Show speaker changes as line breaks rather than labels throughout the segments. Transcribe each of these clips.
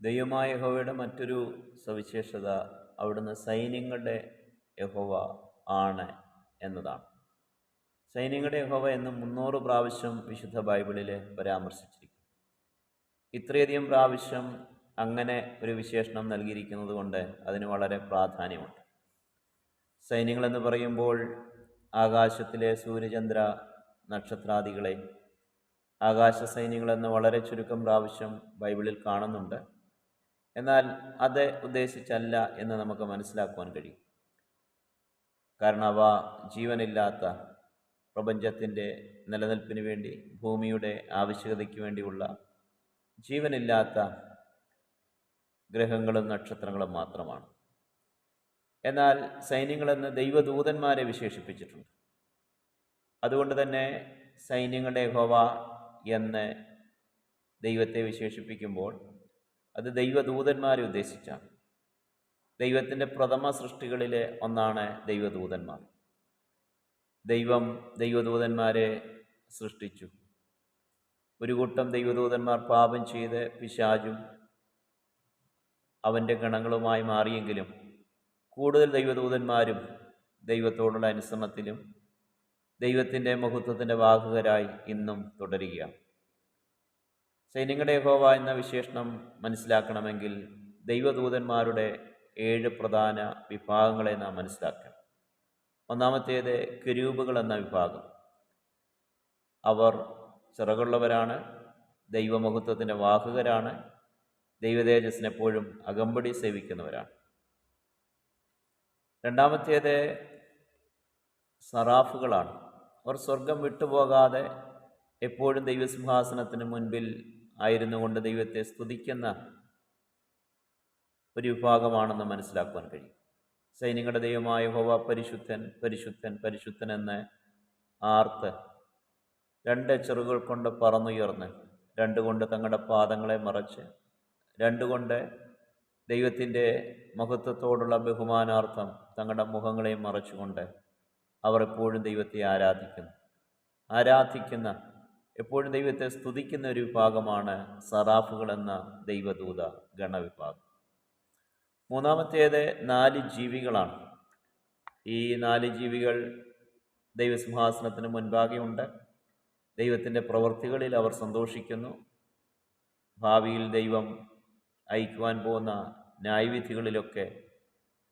ദൈവമായ യഹോവയുടെ മറ്റൊരു സവിശേഷത അവിടുന്ന് സൈന്യങ്ങളുടെ യഹോവ ആണ് എന്നതാണ്. സൈന്യങ്ങളുടെ യഹോവ എന്ന് മുന്നൂറ് പ്രാവശ്യം വിശുദ്ധ ബൈബിളിൽ പരാമർശിച്ചിരിക്കുന്നു. ഇത്രയധികം പ്രാവശ്യം അങ്ങനെ ഒരു വിശേഷണം നൽകിയിരിക്കുന്നത് കൊണ്ട് അതിന് വളരെ പ്രാധാന്യമുണ്ട്. സൈന്യങ്ങളെന്ന് പറയുമ്പോൾ ആകാശത്തിലെ സൂര്യചന്ദ്ര നക്ഷത്രാദികളെ ആകാശ സൈന്യങ്ങളെന്ന് വളരെ ചുരുക്കം പ്രാവശ്യം ബൈബിളിൽ കാണുന്നുണ്ട്. എന്നാൽ അത് ഉദ്ദേശിച്ചല്ല എന്ന് നമുക്ക് മനസ്സിലാക്കുവാൻ കഴിയും. കാരണം അവ ജീവനില്ലാത്ത പ്രപഞ്ചത്തിന്റെ നിലനിൽപ്പിന് വേണ്ടി ഭൂമിയുടെ ആവശ്യകതയ്ക്ക് വേണ്ടിയുള്ള ജീവനില്ലാത്ത ഗ്രഹങ്ങളും നക്ഷത്രങ്ങളും മാത്രമാണ്. എന്നാൽ സൈന്യങ്ങളെന്ന് ദൈവദൂതന്മാരെ വിശേഷിപ്പിച്ചിട്ടുണ്ട്. അതുകൊണ്ട് തന്നെ സൈന്യങ്ങളുടെ ഹോവ എന്ന് ദൈവത്തെ വിശേഷിപ്പിക്കുമ്പോൾ അത് ദൈവദൂതന്മാരെ ഉദ്ദേശിച്ചാണ്. ദൈവത്തിന്റെ പ്രഥമ സൃഷ്ടികളിലെ ഒന്നാണ് ദൈവദൂതന്മാർ. ദൈവം ദൈവദൂതന്മാരെ സൃഷ്ടിച്ചു. ഒരു കൂട്ടം ദൈവദൂതന്മാർ പാപം ചെയ്ത് പിശാചും അവന്റെ ഗണങ്ങളുമായി മാറിയെങ്കിലും കൂടുതൽ ദൈവദൂതന്മാരും ദൈവത്തോടുള്ള അനുസരണത്തിലും ദൈവത്തിന്റെ മഹത്വത്തിന്റെ വാഹകരായി ഇന്നും തുടരുകയാണ്. സൈന്യങ്ങളുടെ യഹോവ എന്ന വിശേഷണം മനസ്സിലാക്കണമെങ്കിൽ ദൈവദൂതന്മാരുടെ ഏഴ് പ്രധാന വിഭാഗങ്ങളെ നാം മനസ്സിലാക്കണം. ഒന്നാമത്തേത് കിരൂപുകൾ എന്ന വിഭാഗം. അവർ ചിറകുള്ളവരാണ് ദൈവമഹത്വത്തിന്റെ വാഹകരാണ് ദൈവതേജസ്സിനെപ്പോഴും അകമ്പടി സേവിക്കുന്നവരാണ്. രണ്ടാമത്തേത് സറാഫുകളാണ്. അവർ സ്വർഗം വിട്ടുപോകാതെ എപ്പോഴും ദൈവസിംഹാസനത്തിന് മുൻപിൽ ആയിരുന്നു കൊണ്ട് ദൈവത്തെ സ്തുതിക്കുന്ന ഒരു വിഭാഗമാണെന്ന് മനസ്സിലാക്കുവാൻ കഴിയും. സൈന്യങ്ങളുടെ ദൈവമായ ഹോവ പരിശുദ്ധൻ പരിശുദ്ധൻ പരിശുദ്ധൻ എന്ന് ആർത്ത് രണ്ട് ചെറുകൾ കൊണ്ട് പറന്നുയർന്ന് രണ്ട് കൊണ്ട് തങ്ങളുടെ പാദങ്ങളെ മറച്ച് രണ്ട് കൊണ്ട് ദൈവത്തിന്റെ മഹത്വത്തോടുള്ള ബഹുമാനാർത്ഥം തങ്ങളുടെ മുഖങ്ങളെ മറച്ചുകൊണ്ട് അവർ എപ്പോഴും ദൈവത്തെ ആരാധിക്കുന്നു. ആരാധിക്കുന്ന എപ്പോഴും ദൈവത്തെ സ്തുതിക്കുന്ന ഒരു വിഭാഗമാണ് സറാഫുകൾ എന്ന ദൈവദൂത ഗണവിഭാഗം. മൂന്നാമത്തേത് നാല് ജീവികളാണ്. ഈ നാല് ജീവികൾ ദൈവസിംഹാസനത്തിന് മുൻപാകെയുണ്ട്. ദൈവത്തിന്റെ പ്രവൃത്തികളിൽ അവർ സന്തോഷിക്കുന്നു. ഭാവിയിൽ ദൈവം അയക്കുവാൻ പോകുന്ന ന്യായവിധികളിലൊക്കെ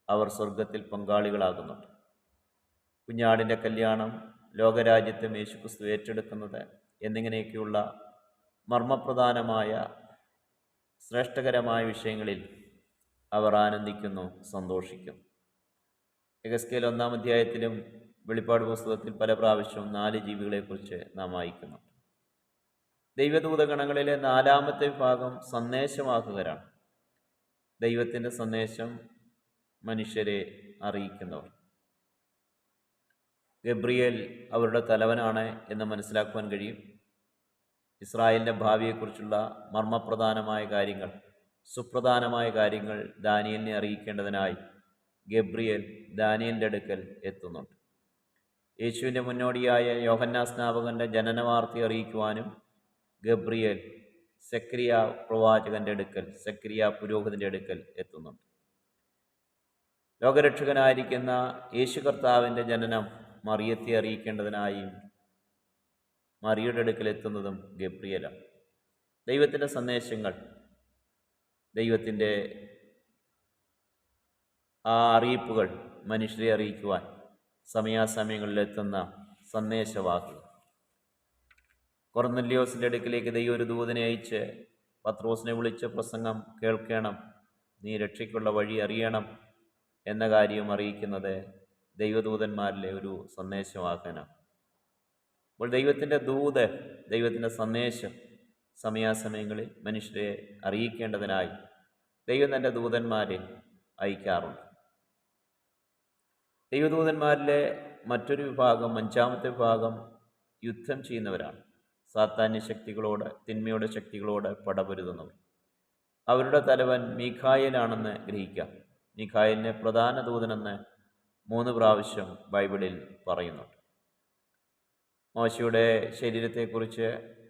അവർ സ്വർഗത്തിൽ പങ്കാളികളാകുന്നുണ്ട്. കുഞ്ഞാടിന്റെ കല്യാണം ലോകരാജ്യത്തെ യേശുക്രിസ്തു ഏറ്റെടുക്കുന്നത് എന്നിങ്ങനെയൊക്കെയുള്ള മർമ്മപ്രധാനമായ ശ്രേഷ്ഠകരമായ വിഷയങ്ങളിൽ അവർ ആനന്ദിക്കുന്നു സന്തോഷിക്കും എഗസ്കേൽ ഒന്നാം അധ്യായത്തിലും വെളിപ്പാട് പുസ്തകത്തിൽ പല പ്രാവശ്യവും നാല് ജീവികളെക്കുറിച്ച് നാം വായിക്കുന്നുണ്ട് ദൈവദൂതഗണങ്ങളിലെ നാലാമത്തെ വിഭാഗം സന്ദേശവാഹകരാണ്. ദൈവത്തിന്റെ സന്ദേശം മനുഷ്യരെ അറിയിക്കുന്നവർ. ഗബ്രിയേൽ അവരുടെ തലവനാണ് എന്ന് മനസ്സിലാക്കുവാൻ കഴിയും. ഇസ്രായേലിന്റെ ഭാവിയെക്കുറിച്ചുള്ള മർമ്മപ്രധാനമായ കാര്യങ്ങൾ സുപ്രധാനമായ കാര്യങ്ങൾ ദാനിയലിനെ അറിയിക്കേണ്ടതിനായി ഗബ്രിയേൽ ദാനിയലിന്റെ അടുക്കൽ എത്തുന്നുണ്ട്. യേശുവിന്റെ മുന്നോടിയായ യോഹന്നാ സ്നാപകന്റെ ജനനവാർത്ത അറിയിക്കുവാനും ഗബ്രിയേൽ സെക്രിയ പ്രവാചകന്റെ അടുക്കൽ സെക്രിയ പുരോഹിതന്റെ അടുക്കൽ എത്തുന്നുണ്ട്. ലോകരക്ഷകനായിരിക്കുന്ന യേശു കർത്താവിന്റെ ജനനം മറിയത്തെ അറിയിക്കേണ്ടതിനായും മറിയുടെ അടുക്കൽ എത്തുന്നതും ഗബ്രിയലാണ്. ദൈവത്തിന്റെ സന്ദേശങ്ങൾ ദൈവത്തിന്റെ ആ അറിയിപ്പുകൾ മനുഷ്യരെ അറിയിക്കുവാൻ സമയാസമയങ്ങളിൽ എത്തുന്ന സന്ദേശവാക്കുകൾ കൊറന്നല്യോസിന്റെ അടുക്കിലേക്ക് ദൈവം ഒരു ദൂതനെ അയച്ച് പത്രോസിനെ വിളിച്ച് പ്രസംഗം കേൾക്കണം നീ രക്ഷയ്ക്കുള്ള വഴി അറിയണം എന്ന കാര്യം അറിയിക്കുന്നത് ദൈവദൂതന്മാരിലെ ഒരു സന്ദേശവാക്കാനാണ് അപ്പോൾ ദൈവത്തിന്റെ ദൂത് ദൈവത്തിന്റെ സന്ദേശം സമയാസമയങ്ങളിൽ മനുഷ്യരെ അറിയിക്കേണ്ടതിനായി ദൈവം തന്റെ ദൂതന്മാരെ അയക്കാറുണ്ട്. ദൈവദൂതന്മാരിലെ മറ്റൊരു വിഭാഗം അഞ്ചാമത്തെ വിഭാഗം യുദ്ധം ചെയ്യുന്നവരാണ്. സാത്താന്യ ശക്തികളോട് തിന്മയുടെ ശക്തികളോട് പടപൊരുതുന്നവർ. അവരുടെ തലവൻ മീഖായലാണെന്ന് ഗ്രഹിക്കാം. മീഖായലിനെ പ്രധാന ദൂതനെന്ന് മൂന്ന് പ്രാവശ്യം ബൈബിളിൽ പറയുന്നുണ്ട് മോശയുടെ ശരീരത്തെക്കുറിച്ച്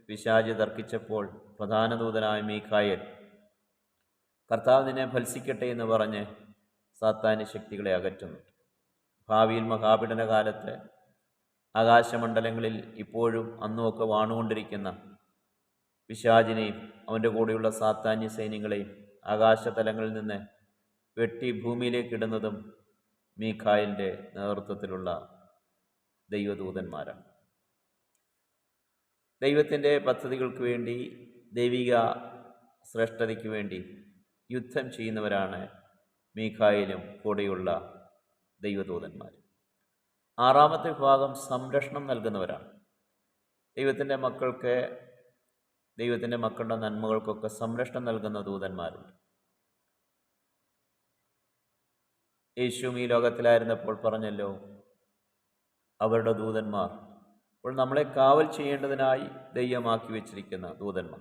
പിശാജ് തർക്കിച്ചപ്പോൾ പ്രധാന ദൂതനായ മീഖായൽ കർത്താവ് നിന്നെ ഫത്സിക്കട്ടെ എന്ന് പറഞ്ഞ് സാത്താന്യ ശക്തികളെ അകറ്റുന്നുണ്ട് ഭാവിയിൽ മഹാപീഡന കാലത്ത് ആകാശമണ്ഡലങ്ങളിൽ ഇപ്പോഴും അന്നുമൊക്കെ വാണുകൊണ്ടിരിക്കുന്ന പിശാജിനെയും അവന്റെ കൂടെയുള്ള സാത്താന്യ സൈന്യങ്ങളെയും ആകാശതലങ്ങളിൽ നിന്ന് വെട്ടി ഭൂമിയിലേക്ക് ഇടുന്നതും മീഖായിലിന്റെ നേതൃത്വത്തിലുള്ള ദൈവദൂതന്മാരാണ്. ദൈവത്തിന്റെ പദ്ധതികൾക്ക് വേണ്ടി ദൈവിക ശ്രേഷ്ഠതയ്ക്ക് വേണ്ടി യുദ്ധം ചെയ്യുന്നവരാണ് മീഖായിലും കൂടെയുള്ള ദൈവദൂതന്മാർ. ആറാമത്തെ വിഭാഗം സംരക്ഷണം നൽകുന്നവരാണ്. ദൈവത്തിന്റെ മക്കൾക്ക് ദൈവത്തിന്റെ മക്കളുടെ നന്മകൾക്കൊക്കെ സംരക്ഷണം നൽകുന്ന ദൂതന്മാരുണ്ട്. യേശു ഈ ലോകത്തിലായിരുന്നപ്പോൾ പറഞ്ഞല്ലോ അവരുടെ ദൂതന്മാർ. അപ്പോൾ നമ്മളെ കാവൽ ചെയ്യേണ്ടതിനായി ദൈവമാക്കി വെച്ചിരിക്കുന്ന ദൂതന്മാർ.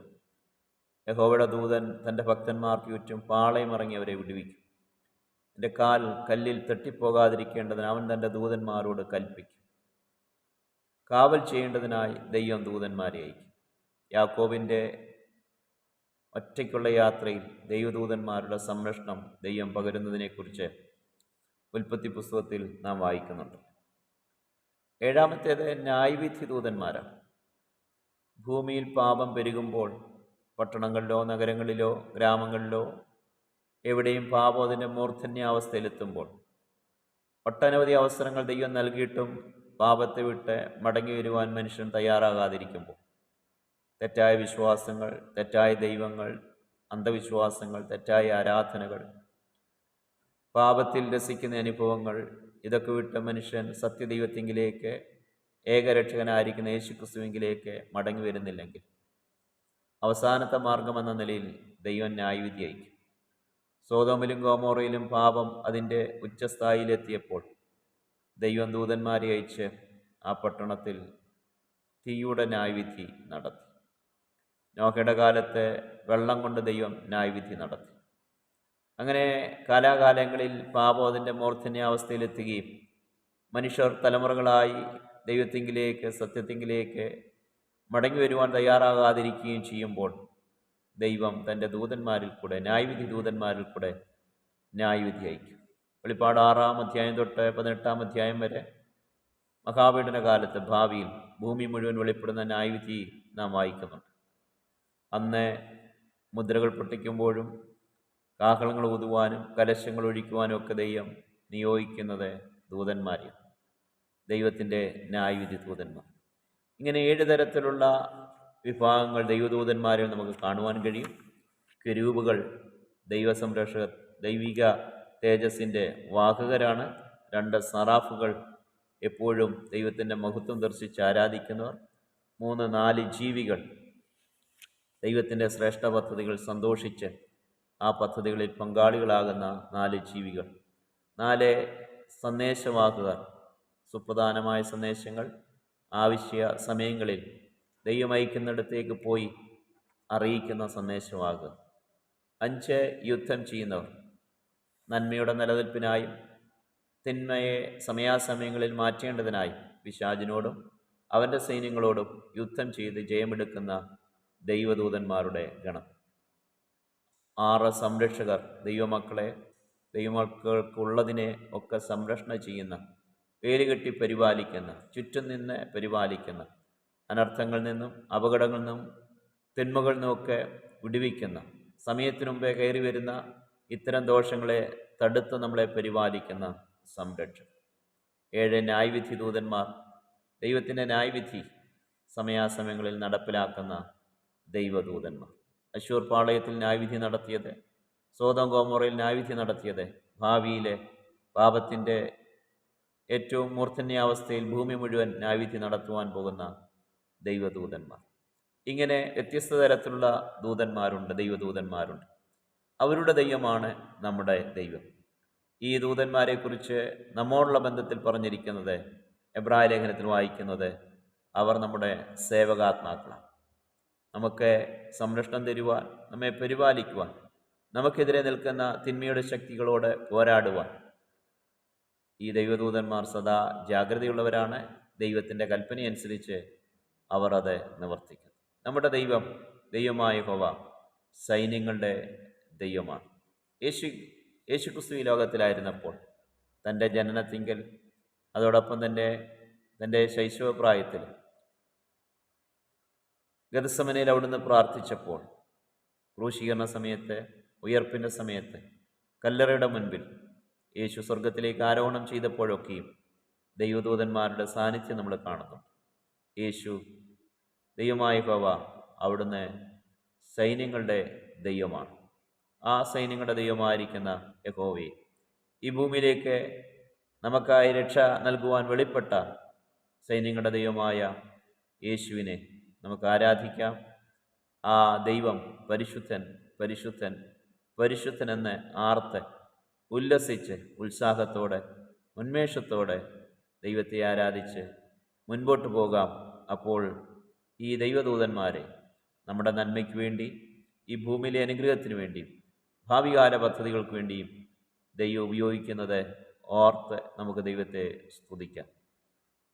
യഹോവയുടെ ദൂതൻ തന്റെ ഭക്തന്മാർക്ക് ചുറ്റും പാളയം ഇറങ്ങിയവരെ വിടുവിക്കും. എന്റെ കാൽ കല്ലിൽ തട്ടിപ്പോകാതിരിക്കേണ്ടതിന് അവൻ തന്റെ ദൂതന്മാരോട് കൽപ്പിക്കും. കാവൽ ചെയ്യേണ്ടതിനായി ദൈവം ദൂതന്മാരെ അയക്കും. യാക്കോബിന്റെ ഒറ്റയ്ക്കുള്ള യാത്രയിൽ ദൈവദൂതന്മാരുടെ സംരക്ഷണം ദൈവം പകരുന്നതിനെക്കുറിച്ച് ഉൽപ്പത്തി പുസ്തകത്തിൽ നാം വായിക്കുന്നുണ്ട്. ഏഴാമത്തേത് ന്യായവിധി ദൂതന്മാരാണ്. ഭൂമിയിൽ പാപം പെരുകുമ്പോൾ പട്ടണങ്ങളിലോ നഗരങ്ങളിലോ ഗ്രാമങ്ങളിലോ എവിടെയും പാപം അതിന്റെ മൂർധന്യാവസ്ഥയിലെത്തുമ്പോൾ ഒട്ടനവധി അവസരങ്ങൾ ദൈവം നൽകിയിട്ടും പാപത്തെ വിട്ട് മടങ്ങി വരുവാൻ മനുഷ്യൻ തയ്യാറാകാതിരിക്കുമ്പോൾ തെറ്റായ വിശ്വാസങ്ങൾ തെറ്റായ ദൈവങ്ങൾ അന്ധവിശ്വാസങ്ങൾ തെറ്റായ ആരാധനകൾ പാപത്തിൽ രസിക്കുന്ന അനുഭവങ്ങൾ ഇതൊക്കെ വിട്ട മനുഷ്യൻ സത്യദൈവത്തിങ്കിലേക്ക് ഏകരക്ഷകനായിരിക്കുന്ന യേശുക്രിസ്തുവിങ്കിലേക്ക് മടങ്ങി വരുന്നില്ലെങ്കിൽ അവസാനത്തെ മാർഗമെന്ന നിലയിൽ ദൈവം ന്യായവിധി അയക്കും സോതോമിലും ഗോമോറയിലും പാപം അതിന്റെ ഉച്ചസ്ഥായിലെത്തിയപ്പോൾ ദൈവം ദൂതന്മാരെ അയച്ച് ആ പട്ടണത്തിൽ തീയുടെ ന്യായവിധി നടത്തി. നോക്കയുടെ കാലത്ത് വെള്ളം കൊണ്ട് ദൈവം ന്യായവിധി നടത്തി. അങ്ങനെ കാലാകാലങ്ങളിൽ പാപം അതിന്റെ മൂർധന്യാവസ്ഥയിലെത്തുകയും മനുഷ്യർ തലമുറകളായി ദൈവത്തിങ്കിലേക്ക് സത്യത്തിങ്കിലേക്ക് മടങ്ങി വരുവാൻ തയ്യാറാകാതിരിക്കുകയും ചെയ്യുമ്പോൾ ദൈവം തന്റെ ദൂതന്മാരിൽ കൂടെ ന്യായവിധി ദൂതന്മാരിൽ കൂടെ ന്യായവിധി അയക്കും. വെളിപ്പാട് ആറാം അധ്യായം തൊട്ട് പതിനെട്ടാം അധ്യായം വരെ മഹാപീഡന കാലത്ത് ഭാവിയിൽ ഭൂമി മുഴുവൻ വെളിപ്പെടുന്ന ന്യായവിധി നാം വായിക്കുന്നുണ്ട്. അന്ന് മുദ്രകൾ പൊട്ടിക്കുമ്പോഴും കാഹളങ്ങൾ ഊതുവാനും കലശങ്ങൾ ഒഴിക്കുവാനും ഒക്കെ ദൈവം നിയോഗിക്കുന്നത് ദൂതന്മാരെ ദൈവത്തിന്റെ ന്യായവിധി ദൂതന്മാർ. ഇങ്ങനെ ഏഴ് തരത്തിലുള്ള വിഭാഗങ്ങൾ ദൈവദൂതന്മാരിൽ നമുക്ക് കാണുവാൻ കഴിയും. കരൂപുകൾ ദൈവസംരക്ഷക ദൈവിക തേജസ്സിന്റെ വാഹകരാണ്. രണ്ട് സറാഫുകൾ എപ്പോഴും ദൈവത്തിന്റെ മഹത്വം ദർശിച്ച് ആരാധിക്കുന്നവർ. മൂന്ന് നാല് ജീവികൾ ദൈവത്തിന്റെ ശ്രേഷ്ഠ പദ്ധതികൾ സന്തോഷിച്ച് ആ പദ്ധതികളിൽ പങ്കാളികളാകുന്ന നാല് ജീവികൾ. നാല് സന്ദേശവാഹകർ. സുപ്രധാനമായ സന്ദേശങ്ങൾ ആവശ്യ സമയങ്ങളിൽ ദൈവം അയക്കുന്നിടത്തേക്ക് പോയി അറിയിക്കുന്ന സന്ദേശമാകുക അഞ്ച് യുദ്ധം ചെയ്യുന്നവർ. നന്മയുടെ നിലനിൽപ്പിനായും തിന്മയെ സമയാസമയങ്ങളിൽ മാറ്റേണ്ടതിനായും പിശാചിനോടും അവന്റെ സൈന്യങ്ങളോടും യുദ്ധം ചെയ്ത് ജയമെടുക്കുന്ന ദൈവദൂതന്മാരുടെ ഗണം. ആറ് സംരക്ഷകർ ദൈവമക്കളെ ദൈവമക്കൾക്കുള്ളതിനെ ഒക്കെ സംരക്ഷണം ചെയ്യുന്ന വേലുകെട്ടി പരിപാലിക്കുന്ന ചുറ്റും നിന്ന് പരിപാലിക്കുന്ന അനർത്ഥങ്ങളിൽ നിന്നും അപകടങ്ങളിൽ നിന്നും തിന്മകളിൽ നിന്നുമൊക്കെ വിടുവിക്കുന്ന സമയത്തിനു മുമ്പേ കയറി വരുന്ന ഇത്തരം ദോഷങ്ങളെ തടുത്ത് നമ്മളെ പരിപാലിക്കുന്ന സംരക്ഷണം ഏഴ് ന്യായവിധി ദൂതന്മാർ ദൈവത്തിന്റെ ന്യായവിധി സമയാസമയങ്ങളിൽ നടപ്പിലാക്കുന്ന ദൈവദൂതന്മാർ. അശൂർ പാളയത്തിൽ ന്യായവിധി നടത്തിയത് സോതം ഗോമോറയിൽ ന്യായവിധി നടത്തിയത് ഭാവിയിലെ പാപത്തിന്റെ ഏറ്റവും മൂർധന്യാവസ്ഥയിൽ ഭൂമി മുഴുവൻ ന്യായവിധി നടത്തുവാൻ പോകുന്ന ദൈവദൂതന്മാർ. ഇങ്ങനെ വ്യത്യസ്ത തരത്തിലുള്ള ദൂതന്മാരുണ്ട് ദൈവദൂതന്മാരുണ്ട്. അവരുടെ ദൈവമാണ് നമ്മുടെ ദൈവം. ഈ ദൂതന്മാരെക്കുറിച്ച് നമ്മോടുള്ള ബന്ധത്തിൽ പറഞ്ഞിരിക്കുന്നത് എബ്രായ ലേഖനത്തിൽ വായിക്കുന്നത് അവർ നമ്മുടെ സേവകാത്മാക്കളാണ്. നമുക്ക് സംരക്ഷണം തരുവാൻ നമ്മെ പരിപാലിക്കുവാൻ നമുക്കെതിരെ നിൽക്കുന്ന തിന്മയുടെ ശക്തികളോട് പോരാടുവാൻ. ഈ ദൈവദൂതന്മാർ സദാ ജാഗ്രതയുള്ളവരാണ്. ദൈവത്തിന്റെ കൽപ്പനയനുസരിച്ച് അവർ അത് നിവർത്തിക്കുന്നു നമ്മുടെ ദൈവം ദൈവമായ ഹോവ സൈന്യങ്ങളുടെ ദൈവമാണ്. യേശു യേശു ക്രിസ്തു ഈ ലോകത്തിലായിരുന്നപ്പോൾ തന്റെ ജനനത്തിങ്കൽ അതോടൊപ്പം തന്നെ തന്റെ ശൈശവപ്രായത്തിൽ ഗതസമനയിൽ അവിടുന്ന് പ്രാർത്ഥിച്ചപ്പോൾ ക്രൂശീകരണ സമയത്ത് ഉയർപ്പിന്റെ സമയത്ത് കല്ലറയുടെ മുൻപിൽ യേശു സ്വർഗത്തിലേക്ക് ആരോഹണം ചെയ്തപ്പോഴൊക്കെയും ദൈവദൂതന്മാരുടെ സാന്നിധ്യം നമ്മൾ കാണുന്നു. യേശു ദൈവമായ ഭവ അവിടുന്ന് സൈന്യങ്ങളുടെ ദൈവമാണ്. ആ സൈന്യങ്ങളുടെ ദൈവമായിരിക്കുന്ന യഹോവയെ ഈ ഭൂമിയിലേക്ക് നമുക്കായി രക്ഷ നൽകുവാൻ വെളിപ്പെട്ട സൈന്യങ്ങളുടെ ദൈവമായ യേശുവിനെ നമുക്ക് ആരാധിക്കാം. ആ ദൈവം പരിശുദ്ധൻ പരിശുദ്ധൻ പരിശുദ്ധൻ എന്ന് ആർത്ത് ഉല്ലസിച്ച് ഉത്സാഹത്തോടെ ഉന്മേഷത്തോടെ ദൈവത്തെ ആരാധിച്ച് മുൻപോട്ട് പോകാം. അപ്പോൾ ഈ ദൈവദൂതന്മാരെ നമ്മുടെ നന്മയ്ക്ക് വേണ്ടി ഈ ഭൂമിയിലെ അനുഗ്രഹത്തിന് വേണ്ടിയും ഭാവികാല പദ്ധതികൾക്ക് വേണ്ടിയും ദൈവം ഉപയോഗിക്കുന്നത് ഓർത്ത് നമുക്ക് ദൈവത്തെ സ്തുതിക്കാം.